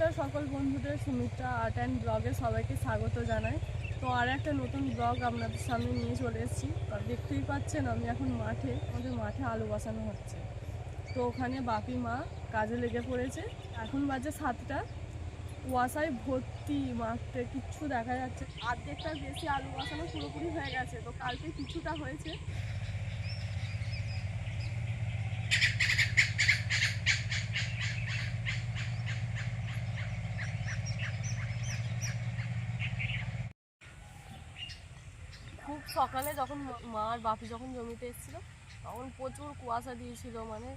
নমস্কার সকল বন্ধুদের, সুমিত্রা আর্ট অ্যান্ড ব্লগে সবাইকে স্বাগত জানাই। তো আর একটা নতুন ব্লগ আপনাদের সামনে নিয়ে চলে এসেছি। আর দেখতেই পাচ্ছেন, আমি এখন মাঠে, আমাদের মাঠে আলু বসানো হচ্ছে। তো ওখানে বাপি মা কাজে লেগে পড়েছে। এখন বাজে সাতটা। কুয়াশায় ভর্তি মাঠে, কিচ্ছু দেখা যাচ্ছে অর্ধেকটার বেশি আলু বসানো পুরোপুরি হয়ে গেছে। তো কালকে কিছুটা হয়েছে। সকালে যখন মা- আর বাপি যখন জমিতে এসেছিল তখন প্রচুর কুয়াশা দিয়েছিল মানে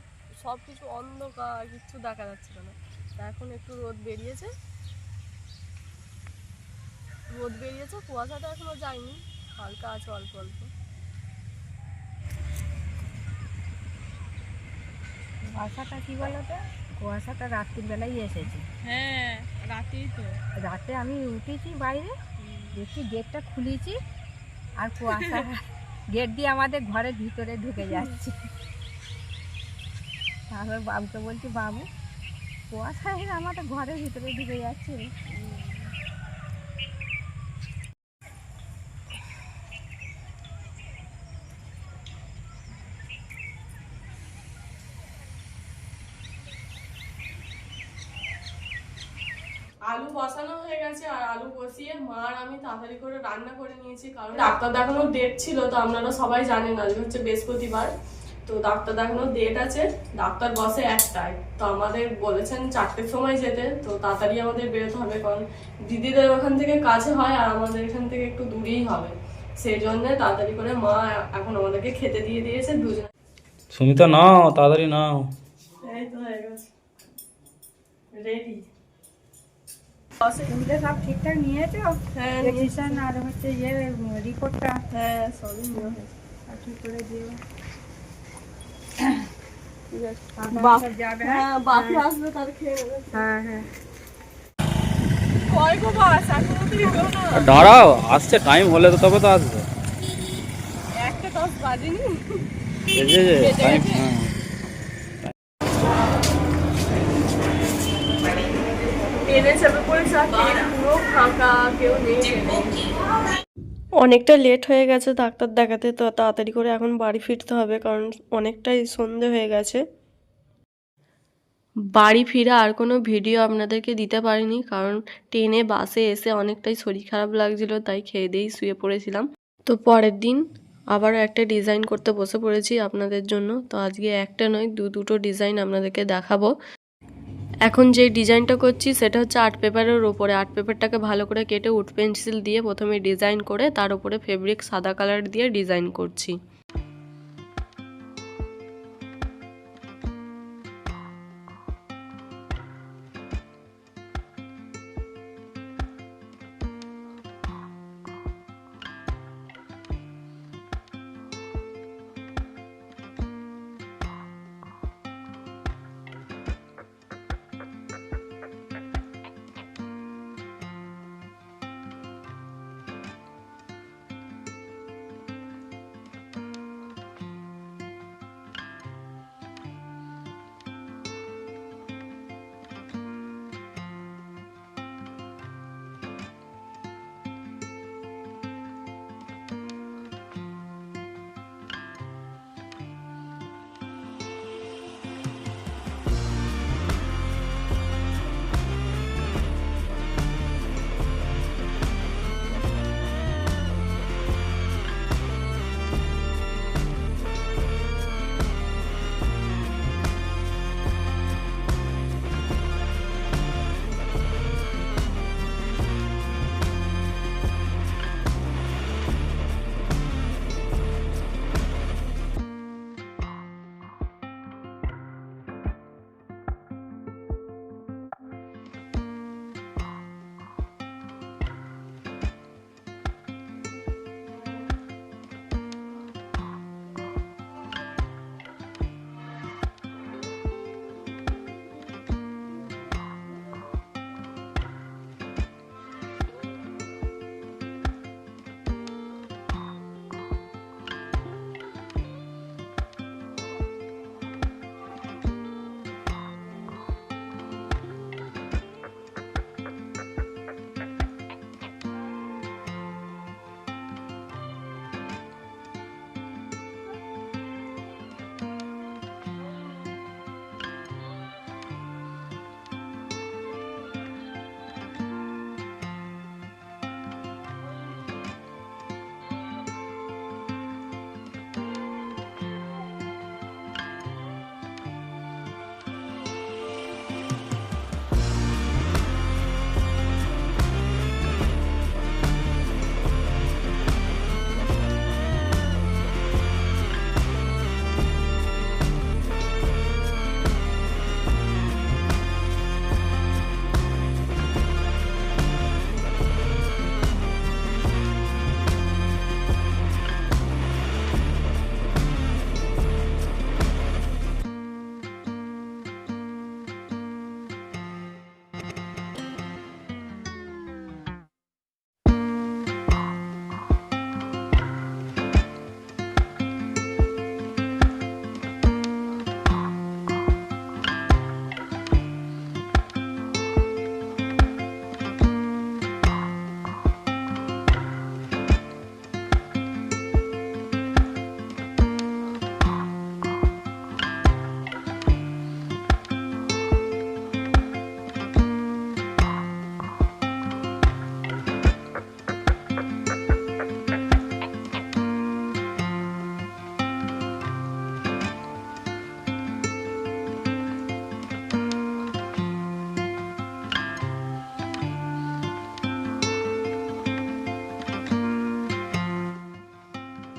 সব কিছু অন্ধকার কিচ্ছু দেখা যাচ্ছিল না। তা এখন একটু রোদ বেরিয়েছে। রোদ বেরিয়েছে কুয়াশাটা এখনও যায়নি হালকা আছে অল্প অল্প। কুয়াশাটা কি বলতো? কুয়াশাটা রাত্রির বেলায় এসেছে। হ্যাঁ রাতেই তো। রাতে আমি উঠেছি বাইরে দেখি গেটটা খুলেছি আর কুয়াশা গেট দিয়ে আমাদের ঘরের ভিতরে ঢুকে যাচ্ছে। তারপর বাবুকে বলছি, বাবু, কুয়াশায় আমাদের ঘরের ভিতরে ঢুকে যাচ্ছে আলু বসানো হয়ে গেছে আর আলু বসিয়ে মা আর আমি তাড়াতাড়ি করে রান্না করে নিয়েছি কারণ ডাক্তার দেখানোর ডেট ছিল তো আপনারা সবাই জানেন আজকে হচ্ছে বৃহস্পতিবার। তো ডাক্তার দেখানোর ডেট আছে ডাক্তার বসে একটায়। তো আমাদের বলেছেন চারটের সময় যেতে তো তাড়াতাড়ি আমাদের বেরোতে হবে কারণ দিদিদের ওখান থেকে কাছে হয় আর আমাদের এখান থেকে একটু দূরেই হবে। সেই জন্য তাড়াতাড়ি করে মা এখন আমাদেরকে খেতে দিয়ে দিয়েছে দুজন। সুমিতা নাও তাড়াতাড়ি নাও। এই তো হয়ে গেছে। রেডি সব ঠিকঠাক নিয়েছো? হ্যাঁ আর হচ্ছে ইয়ে রিপোর্টটা হ্যাঁ সবই হয়েছে ঠিক করে দিও। দাঁড়াও আসছে টাইম হলে তো তবে তো আসবে। একটা দশ বাজেনি। টাইম গেছে? হ্যাঁ ট্রেনে চেপে পড়েছে আর ট্রেন ফাঁকা অনেকটা লেট হয়ে গেছে ডাক্তার দেখাতে, তো তাড়াতাড়ি করে এখন বাড়ি ফিরতে হবে, কারণ অনেকটাই সন্ধে হয়ে গেছে। বাড়ি ফিরে আর কোনো ভিডিও আপনাদেরকে দিতে পারিনি, কারণ ট্রেনে বাসে এসে অনেকটাই শরীর খারাপ লাগছিল, তাই খেয়ে দিয়েই শুয়ে পড়েছিলাম। তো পরের দিন আবারও একটা ডিজাইন করতে বসে পড়েছি আপনাদের জন্য, তো আজকে একটা নয় দু দুটো ডিজাইন আপনাদেরকে দেখাবো। এখন যে ডিজাইনটা করছি, সেটা হচ্ছে আর্ট পেপারের ওপরে। আর্ট পেপারটাকে ভালো করে কেটে উড পেন্সিল দিয়ে প্রথমে ডিজাইন করে, তার উপরে ফেব্রিক সাদা কালার দিয়ে ডিজাইন করছি।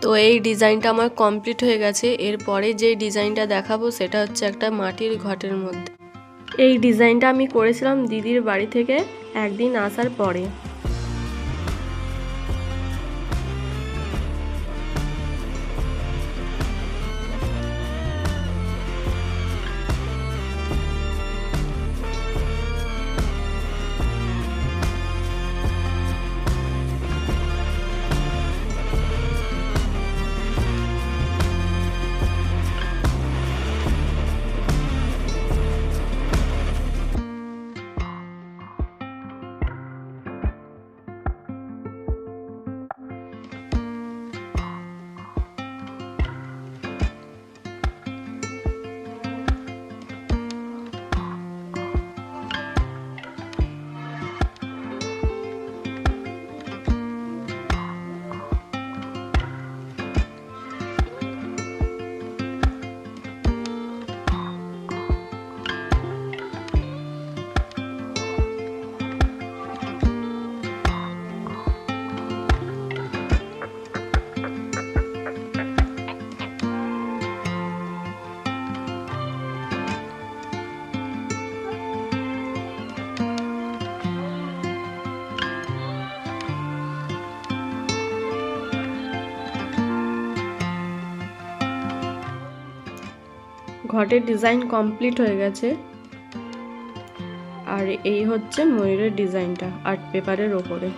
তো এই ডিজাইনটা আমার কমপ্লিট হয়ে গেছে। এরপরে যে ডিজাইনটা দেখাবো সেটা হচ্ছে একটা মাটির ঘটের মধ্যে। এই ডিজাইনটা আমি করেছিলাম দিদির বাড়ি থেকে একদিন আসার পরে। ঘটের ডিজাইন কমপ্লিট হয়ে গেছে। আর এই হচ্ছে ময়ূরের ডিজাইনটা আর্ট পেপারের ওপরে।